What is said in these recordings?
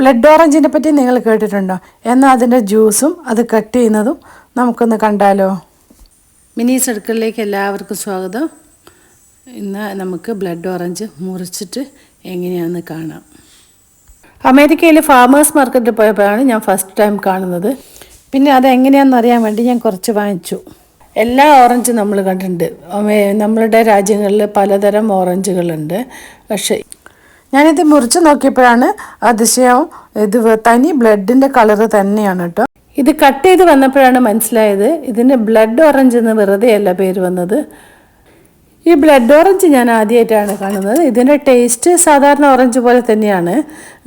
Blood ഓറഞ്ചിനെ പറ്റി നിങ്ങൾ കേട്ടിട്ടുണ്ടോ? എന്നാൽ അതിന്റെ ജ്യൂസും അത് കട്ട് ചെയ്യുന്നതും നമുക്കൊന്ന് കണ്ടാലോ? മിനി സർക്കിളിലേക്ക് എല്ലാവർക്കും സ്വാഗതം. ഇന്ന് നമുക്ക് ബ്ലഡ് ഓറഞ്ച് മുറിച്ചിട്ട് എങ്ങനെയാണെന്ന് കാണാം. അമേരിക്കയിൽ ഫാമേഴ്സ് മാർക്കറ്റിൽ പോയപ്പോഴാണ് ഞാൻ ഫസ്റ്റ് ടൈം കാണുന്നത്. പിന്നെ അതെങ്ങനെയാണെന്ന് അറിയാൻ വേണ്ടി ഞാൻ കുറച്ച് വാങ്ങിച്ചു. എല്ലാ ഓറഞ്ചും നമ്മൾ കണ്ടിട്ടുണ്ട്. നമ്മളുടെ രാജ്യങ്ങളിൽ പലതരം ഓറഞ്ചുകളുണ്ട്. പക്ഷേ ഞാനിത് മുറിച്ച് നോക്കിയപ്പോഴാണ് അതിശയം ഇത് തനി ബ്ലഡിന്റെ കളറ് തന്നെയാണ് കേട്ടോ. ഇത് കട്ട് ചെയ്ത് വന്നപ്പോഴാണ് മനസ്സിലായത്. ഇതിന് ബ്ലഡ് ഓറഞ്ച് എന്ന് വെറുതെ അല്ല പേര് വന്നത്. ഈ ബ്ലഡ് ഓറഞ്ച് ഞാൻ ആദ്യമായിട്ടാണ് കാണുന്നത്. ഇതിന്റെ ടേസ്റ്റ് സാധാരണ ഓറഞ്ച് പോലെ തന്നെയാണ്.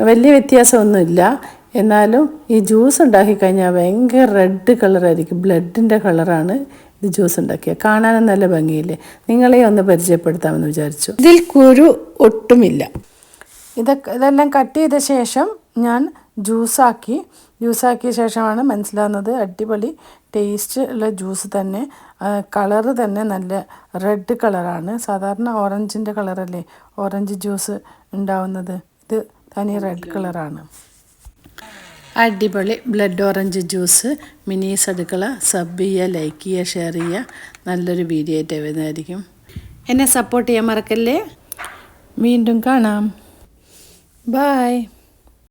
വലിയ വ്യത്യാസമൊന്നുമില്ല. എന്നാലും ഈ ജ്യൂസ് ഉണ്ടാക്കി കഴിഞ്ഞാൽ ഭയങ്കര റെഡ് കളറായിരിക്കും. ബ്ലഡിന്റെ കളറാണ് ഇത് ജ്യൂസ് ഉണ്ടാക്കിയത്. കാണാനും നല്ല ഭംഗിയില്ലേ? നിങ്ങളെ ഒന്ന് പരിചയപ്പെടുത്താമെന്ന് വിചാരിച്ചു. ഇതിൽ കുരു ഒട്ടുമില്ല. ഇതൊക്കെ ഇതെല്ലാം കട്ട് ചെയ്ത ശേഷം ഞാൻ ജ്യൂസാക്കി. ജ്യൂസാക്കിയ ശേഷമാണ് മനസ്സിലാകുന്നത് അടിപൊളി ടേസ്റ്റ് ഉള്ള ജ്യൂസ് തന്നെ. കളറ് തന്നെ നല്ല റെഡ് കളറാണ് സാധാരണ ഓറഞ്ചിന്റെ കളറല്ലേ ഓറഞ്ച് ജ്യൂസ് ഉണ്ടാവുന്നത്. ഇത് തനി റെഡ് കളറാണ് അടിപൊളി ബ്ലഡ് ഓറഞ്ച് ജ്യൂസ് മിനി അടുക്കള സബ് ചെയ്യുക ലൈക്ക് ചെയ്യുക ഷെയർ ചെയ്യുക. നല്ലൊരു വീഡിയോ ആയിട്ട് വരുന്നതായിരിക്കും. എന്നെ സപ്പോർട്ട് ചെയ്യാൻ മറക്കല്ലേ? വീണ്ടും കാണാം. Bye.